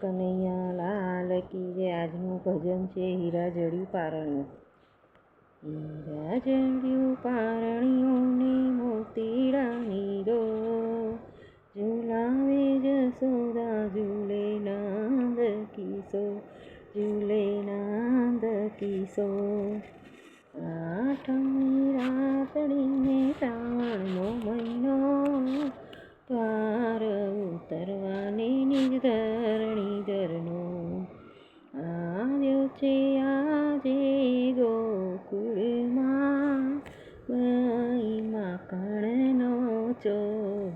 કનૈયા લાલ કી જે આજનું ભજન છે હીરા જડ્યું પારણ્યું. હીરા જડ્યું પારણ્યોને મોતીડાની દો ઝુલાવે જસોદા ઝૂલે નાંદ કિસો, ઝૂલે નાંદ કિસો. આઠમી રાતડીને શ્રાવણનો મહિનો છે આજે ગોકુળમાં ગઈ માખણનો ચો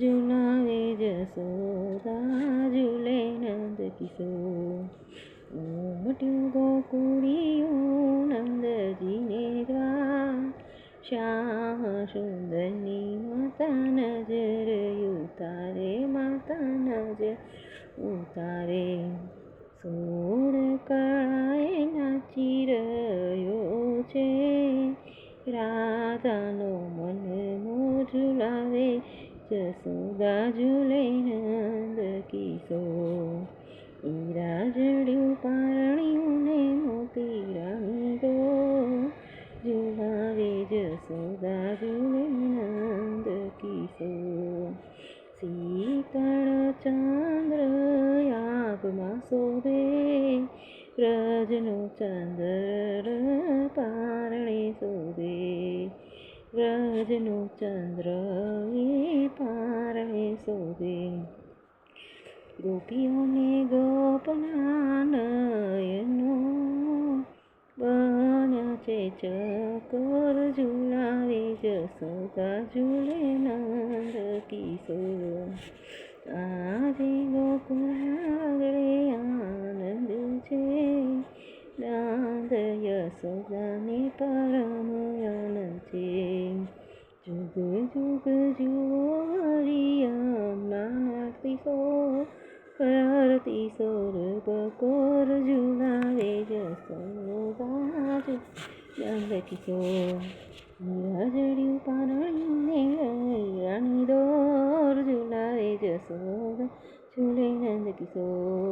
ઝુલાવે જસોદા ઝૂલે નંદ કિશોર. ઉમટ્યું ગોકુળિયું નંદજીને દ્વાર, શ્યામ સુંદરની માતા નજર, ઉતારે માતા નજર, ઉતારે રાધાનો મન મોજુલાવે જસોદા ઝૂલે નંદ કિશો હીરા જડ્યું પારણ્યું ને મોતી રાણી દો ઝુલાવે જસોદા ઝૂલે નંદ કિશો શીતળ ચંદ્ર આગમાં શોભે પ્રજનો ચંદ્ર પારણે શોભે. વ્રજનો ચંદ્ર એ પારે શોધે ગોપીઓને ગોપના નયનો બન્યા છે ચકોર ઝુલાવે જસોદા ઝૂલે નંદ કિશોર. આજે ગોકુળાગળે આનંદ છે. નાંદ યશોદાને પરમ બકોર ઝુલાવે જસોદા નંદ કિશોર હીરાજડ્યું પારણીને રાણી દોર ઝુલાવે